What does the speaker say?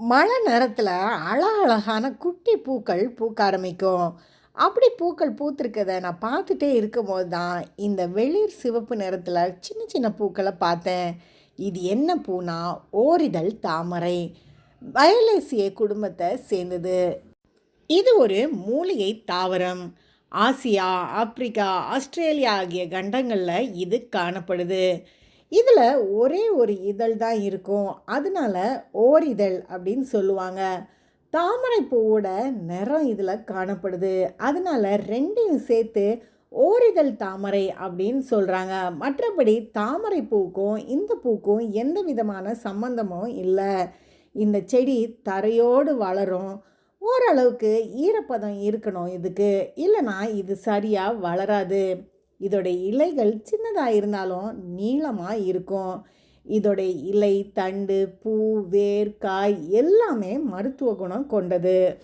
மழை நேரத்தில் அழகழகான குட்டி பூக்கள் பூக்க ஆரம்பிக்கும். அப்படி பூக்கள் பூத்திருக்கதை நான் பார்த்துட்டே இருக்கும்போது தான் இந்த வெளிர் சிவப்பு நிறத்தில் சின்ன சின்ன பூக்களை பார்த்தேன். இது என்ன பூனா? ஓரிதழ் தாமரை. வயலேசிய குடும்பத்தை சேர்ந்தது. இது ஒரு மூலிகை தாவரம். ஆசியா ஆப்பிரிக்கா ஆஸ்திரேலியா ஆகிய கண்டங்களில் இது காணப்படுது. இதில் ஒரே ஒரு இதழ் தான் இருக்கும். அதனால ஓரிதழ் அப்படின்னு சொல்லுவாங்க. தாமரை பூவோட நிறம் இதில் காணப்படுது. அதனால ரெண்டையும் சேர்த்து ஓரிதழ் தாமரை அப்படின்னு சொல்கிறாங்க மற்றபடி தாமரை பூக்கும் இந்த பூக்கும் எந்த விதமான சம்பந்தமும் இல்லை. இந்த செடி தரையோடு வளரும். ஓரளவுக்கு ஈரப்பதம் இருக்கணும் இதுக்கு. இல்லைனா இது சரியாக வளராது. இதோடைய இலைகள் சின்னதாக இருந்தாலும் நீளமாக இருக்கும். இதோடைய இலை தண்டு பூ வேர் காய் எல்லாமே மருத்துவ குணம் கொண்டது.